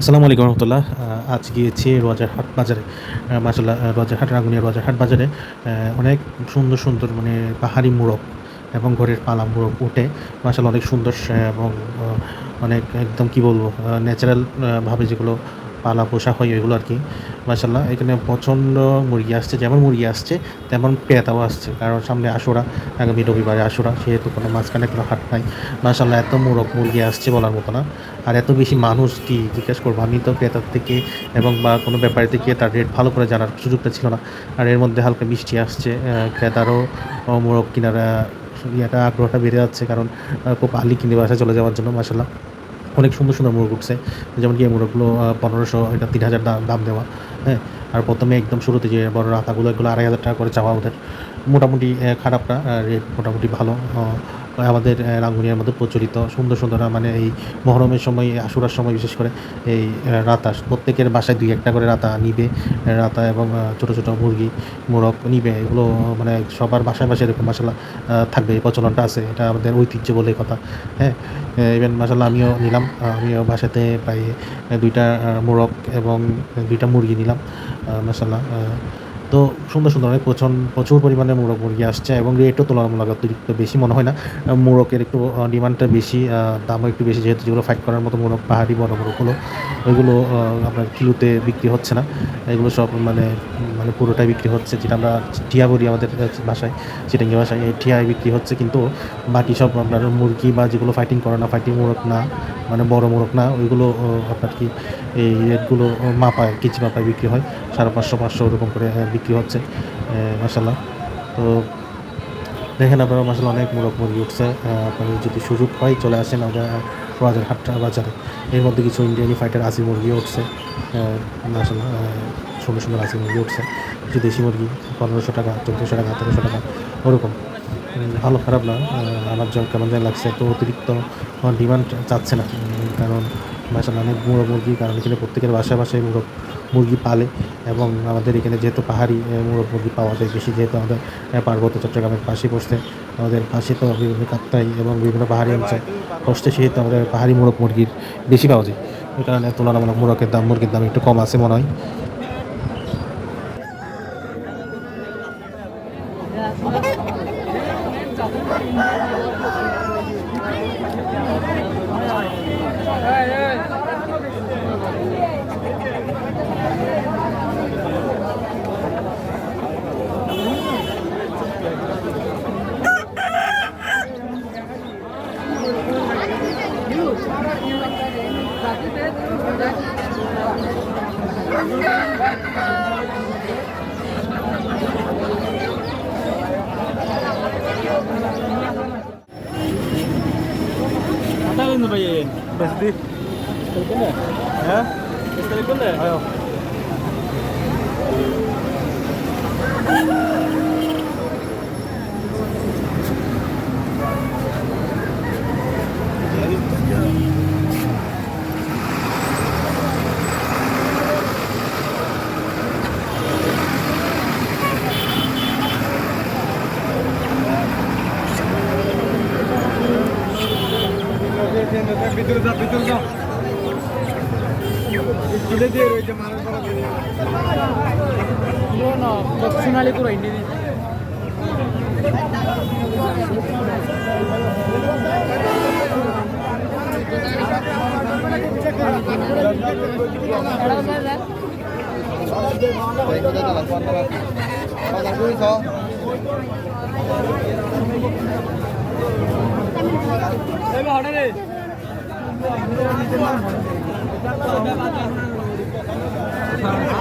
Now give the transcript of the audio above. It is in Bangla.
আসসালামু আলাইকুম রহমতুল্লাহ। আজ গিয়েছি রোজারহাট বাজারে। মাসাল্লাহ রোজারহাট রাঙ্গুনিয়া রোজারহাট বাজারে। অনেক সুন্দর সুন্দর মানে পাহাড়ি মোড়ক এবং ঘরের পালা মোড়ক উঠে মাসাল্লাহ অনেক সুন্দর এবং অনেক একদম কি বলব ন্যাচারাল ভাবে যেগুলো পালা পোষা হয় ওইগুলো আর কি। মাসাল্লাহ এখানে প্রচণ্ড মুরগি আসছে, যেমন মুরগি আসছে, তেমন ক্রেতাও আসছে। কারণ সামনে আসোরা আগামী রবিবারে আসোরা সেহেতু কোনো মাঝখানে কোনো হাট নাই। মাসাল্লাহ এত মোরগ মুরগি আসছে বলার মতো না। আর এত বেশি মানুষ কি জিজ্ঞেস করব? আমি তো ক্রেতার থেকে এবং বা কোনো ব্যাপারী থেকে তার রেট ভালো করে জানার সুযোগটা ছিল না। আর এর মধ্যে হালকা বৃষ্টি আসছে ক্রেতারও মোরগ কেনার ইয়েটা আগ্রহটা বেড়ে যাচ্ছে। কারণ খুব আলি কিনে বাসায় চলে যাওয়ার জন্য মাসাল্লাহ অনেক সুন্দর সুন্দর মুরগ উঠছে। যেমন কি মুরগগুলো পনেরোশো, এটা তিন হাজার দাম দেওয়া হ্যাঁ? আর প্রথমে একদম শুরুতে যে বড় রাতাগুলো, এগুলো আড়াই হাজার টাকা করে চাওয়া ওদের। মোটামুটি খারাপটা রেট মোটামুটি ভালো আমাদের রাঙ্গুনিয়ার মধ্যে প্রচলিত, সুন্দর সুন্দর মানে এই মহরমের সময় আশুরার সময় বিশেষ করে এই রাতা, প্রত্যেকের বাসায় দুই একটা করে রাতা নিবে রাতা এবং ছোটো ছোটো মুরগি, মোরগ নিবে, এগুলো মানে সবার বাসায় বাসায় এরকম মশলা থাকবে, এই প্রচলনটা আছে, এটা আমাদের ঐতিহ্য বলে কথা হ্যাঁ? ইভেন মাসাল্লাহ আমিও নিলাম আমিও বাসাতে প্রায় দুইটা মোরগ এবং দুইটা মুরগি নিলাম মাসাল্লাহ তো সুন্দর সুন্দর অনেক প্রচুর প্রচুর পরিমাণে মোরগ মুরগি আসছে এবং রেটও তুলনামূলক অতিরিক্ত বেশি মনে হয় না। আহ, মোরগের একটু ডিমান্ডটা বেশি দামও একটু বেশি যেহেতু যেগুলো ফাইট করার মতো মোরগ পাহাড়ি বড় মোরগগুলো ওইগুলো আপনার কিলোতে বিক্রি হচ্ছে না। এগুলো সব মানে মানে পুরোটাই বিক্রি হচ্ছে যেটা আমরা টিয়া বলি আমাদের ভাষায় চিটাঙ্গি ভাষায়। এই টিয়ায় বিক্রি হচ্ছে কিন্তু বাকি সব আপনার মুরগি বা যেগুলো ফাইটিং করে না ফাইটিং মোরগ না। মানে বড় মোরগ না, ওইগুলো আপনার কি এই রেটগুলো মাপায়, কেজি মাপায় বিক্রি হয়। সাড়ে পাঁচশো পাঁচশো ওরকম করে বিক্রি হচ্ছে মাসাল্লাহ তো দেখেন আপনারা মাসাল অনেক মোরগ মুরগি উঠছে। আপনাদের যদি সুযোগ হয়, চলে আসেন আমাদের বাজার হাটটা বাজারে। এর মধ্যে কিছু ইন্ডিয়ানি ফাইটার আসি মুরগিও উঠছে। মাসাল্লাহ সুন্দর সুন্দর আসি মুরগি উঠছে। কিছু দেশি মুরগি, পনেরোশো টাকা, চোদ্দোশো টাকা তেরোশো টাকা, ওরকম। ভালো খারাপ না আমার যখন কেমন যেন লাগছে, তো অতিরিক্ত ডিমান্ড চাচ্ছে না। কারণ মাসাল্লাহ অনেক মুরগ মুরগি, কারণ এখানে প্রত্যেকের বাসায় বাসায় মুরগ মুরগি পালে এবং আমাদের এখানে যেহেতু পাহাড়ি মুরগ মুরগি পাওয়া যায় বেশি, যেহেতু আমাদের পার্বত্য চট্টগ্রামের পাশে বসতে আমাদের পাশে তো বিভিন্ন কাপ্তাই এবং বিভিন্ন পাহাড়ি অঞ্চল বসতে সেহেতু আমাদের পাহাড়ি মোরগ মুরগির বেশি পাওয়া যায়। এই কারণে তুলনামূলক মোরগের দাম, মুরগির দাম একটু কম আছে মনে হয়। Tagalin mo ba yan? Basti. Basta na. Ha? Basta ko na. Ayo. ভিতরে যা ভিতরে যা তুলে দিয়ে রয়েছে মানুষ না সোনালি পুরো Indian Hãy subscribe cho kênh Ghiền Mì Gõ Để không bỏ lỡ những video hấp dẫn Thank you.